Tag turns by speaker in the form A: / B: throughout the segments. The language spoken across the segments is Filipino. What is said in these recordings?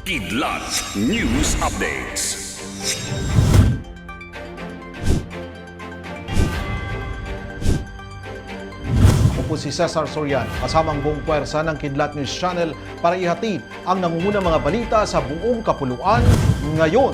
A: Kidlat News Updates.
B: Ako po si Cesar Sorian, kasamang buong puwersa ng Kidlat News Channel para ihatid ang nangungunang mga balita sa buong kapuluan ngayon.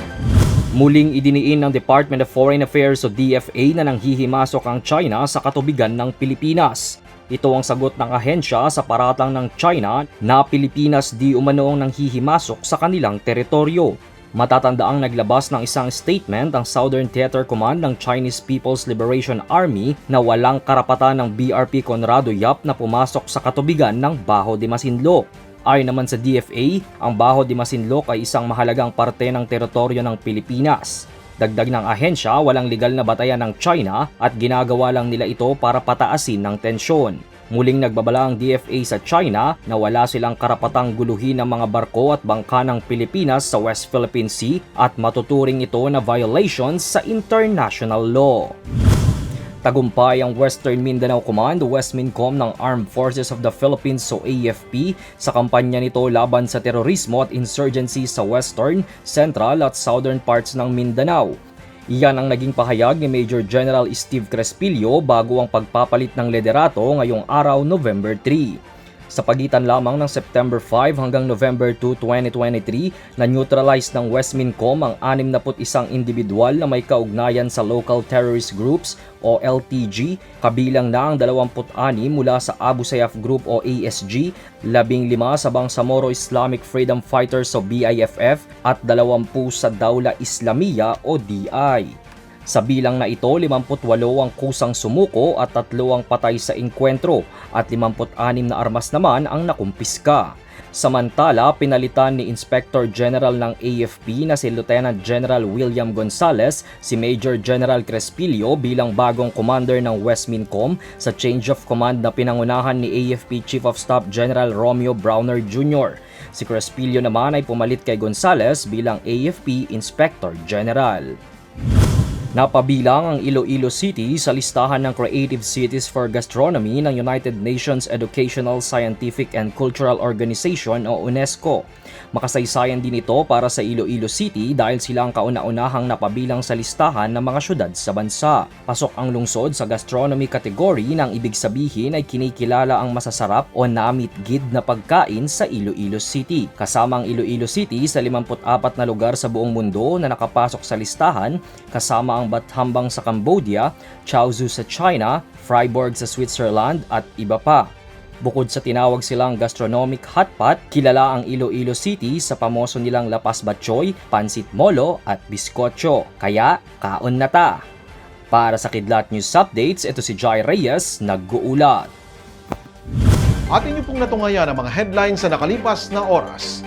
C: Muling idiniin ng Department of Foreign Affairs o DFA na nanghihimasok ang China sa katubigan ng Pilipinas. Ito ang sagot ng ahensya sa paratang ng China na Pilipinas di umanoong nanghihimasok sa kanilang teritoryo. Matatandaang naglabas ng isang statement ang Southern Theater Command ng Chinese People's Liberation Army na walang karapatan ng BRP Conrado Yap na pumasok sa katubigan ng Baho de Masinloc. Ayon naman sa DFA, ang Baho de Masinloc ay isang mahalagang parte ng teritoryo ng Pilipinas. Dagdag ng ahensya, walang legal na batayan ng China at ginagawa lang nila ito para pataasin ng tensyon. Muling nagbabala ang DFA sa China na wala silang karapatang guluhin ang mga barko at bangka ng Pilipinas sa West Philippine Sea at matuturing ito na violations sa international law. Tagumpay ang Western Mindanao Command, Westmincom ng Armed Forces of the Philippines o AFP sa kampanya nito laban sa terorismo at insurgency sa western, central at southern parts ng Mindanao. Iyan ang naging pahayag ni Major General Steve Crespillo bago ang pagpapalit ng liderato ngayong araw November 3. Sa pagitan lamang ng September 5 hanggang November 2, 2023, na-neutralize ng Westmincom ang 61 individual na may kaugnayan sa local terrorist groups o LTG, kabilang na ang 26 mula sa Abu Sayyaf Group o ASG, 15 sa Bangsamoro Islamic Freedom Fighters o BIFF at 20 sa Daula Islamia o DI. Sa bilang na ito, 58 ang kusang sumuko at 3 ang patay sa engkwentro at 56 na armas naman ang nakumpiska. Samantala, pinalitan ni Inspector General ng AFP na si Lieutenant General William Gonzales si Major General Crespillo bilang bagong commander ng Westmincom sa change of command na pinangunahan ni AFP Chief of Staff General Romeo Browner Jr. Si Crespillo naman ay pumalit kay Gonzales bilang AFP Inspector General. Napabilang ang Iloilo City sa listahan ng Creative Cities for Gastronomy ng United Nations Educational, Scientific and Cultural Organization o UNESCO. Makasaysayan din ito para sa Iloilo City dahil sila ang kauna-unahang napabilang sa listahan ng mga syudad sa bansa. Pasok ang lungsod sa gastronomy category ng ibig sabihin ay kinikilala ang masasarap o namit-gid na pagkain sa Iloilo City. Kasama ang Iloilo City sa 54 na lugar sa buong mundo na nakapasok sa listahan kasama ang Bathambang sa Cambodia, Chaozhou sa China, Freiburg sa Switzerland at iba pa. Bukod sa tinawag silang gastronomic hotpot, kilala ang Iloilo City sa pamoso nilang lapas batchoy, pansit molo at biskotso. Kaya, kaon na ta! Para sa Kidlat News Updates, ito si Jai Reyes, nag-uulat.
B: Atin niyo pong natungayan ang mga headlines sa nakalipas na oras